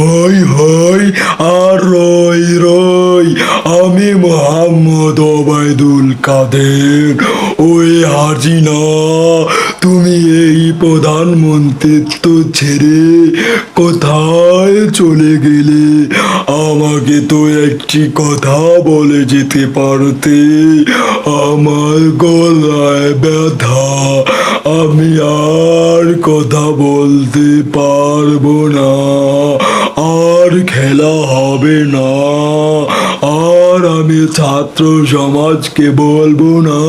হই হই, আর রই রই। আমি মোহাম্মদ ওবায়দুল কাদের। ওই হাজিনা তুমি এই প্রধানমন্ত্রিত্ব ছেড়ে কোথায় চলে গেলে? আমাকে তো একটি কথা বলে যেতে পারতে। আমার গলায় ব্যথা। আমি আর কথা বলতে পারব না। আর খেলা হবে না। আর আমি ছাত্র সমাজকে বলব না।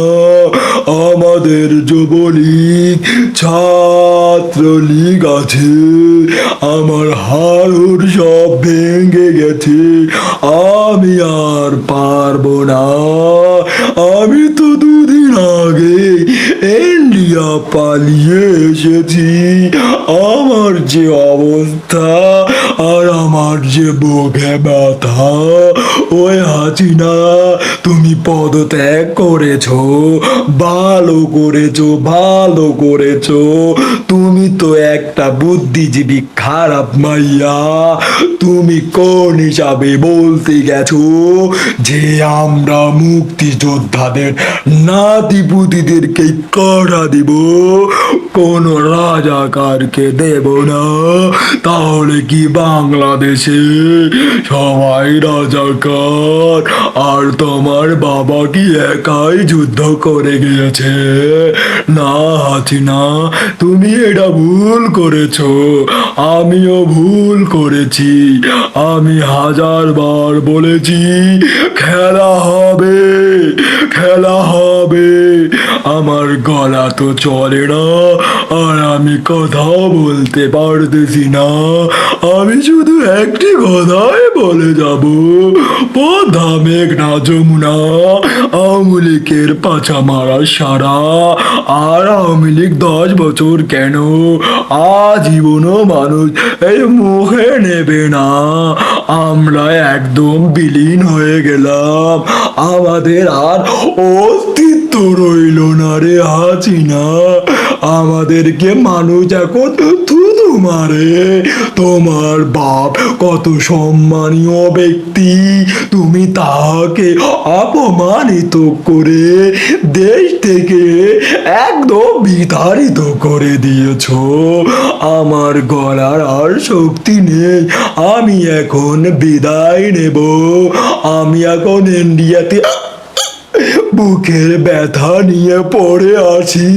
আমাদের যুবলীগ ছাত্র লীগ আছে। আমার হাড়ুর সব ভেঙে গেছে। আমি আর পারব না। আমি তো ইন্ডিয়া পালিয়ে এসেছি। আমার যে অবস্থা আর আমার যে বুকে ব্যথা, ওই হাসিনা, তুমি পদত্যাগ করেছ, ভালো করেছ ভালো করেছ। তুমি তো একটা বুদ্ধিজীবী খারাপ মাইয়া। তুমি কোন হিসাবে বলতে গেছো যে আমরা মুক্তিযোদ্ধাদের, নাতিপুতিদেরকে করা দিব? কোন রাজাকারকে দেব না। তাহলে কি বাংলাদেশে সবাই রাজাকার? আর তোমার বাবা কি একাই যুদ্ধ করে গিয়েছে? না, হাসিনা, তুমি এটা ভুল করেছ। আমিও ভুল করেছি। আমি হাজার বার বলেছি, খেলা হবে খেলা হবে। আমার গলা তো চলে না, আর আমি কথাও বলতে পারতেছি না। আমি শুধু একটি কথাই বলে যাব। পদ্মা মেঘনা যমুনা, আওয়ামী লীগের পাছা মারা সারা, আর আওয়ামী লীগ দশ বছর কেন? আজীবনও মানুষ এই মুখে নেবে না। আমরা একদম বিলীন হয়ে গেলাম। আমাদের আর অস্তিত্ব রইল না রে হাসিনা। আমাদেরকে মানুষ এখন থুতু মারে। তোমার বাপ কত সম্মানীয় ব্যক্তি। তুমি তাহাকে অপমানিত করে দেশ থেকে একদম বিতাড়িত করে দিয়েছ। আমার গলার আর শক্তি নেই। আমি এখন বিদায় নেব। আমি এখন ইন্ডিয়াতে বুকের ব্যথা নিয়ে পড়ে আছি।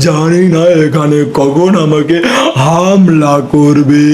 জানি না এখানে কখন আমাকে হামলা করবে।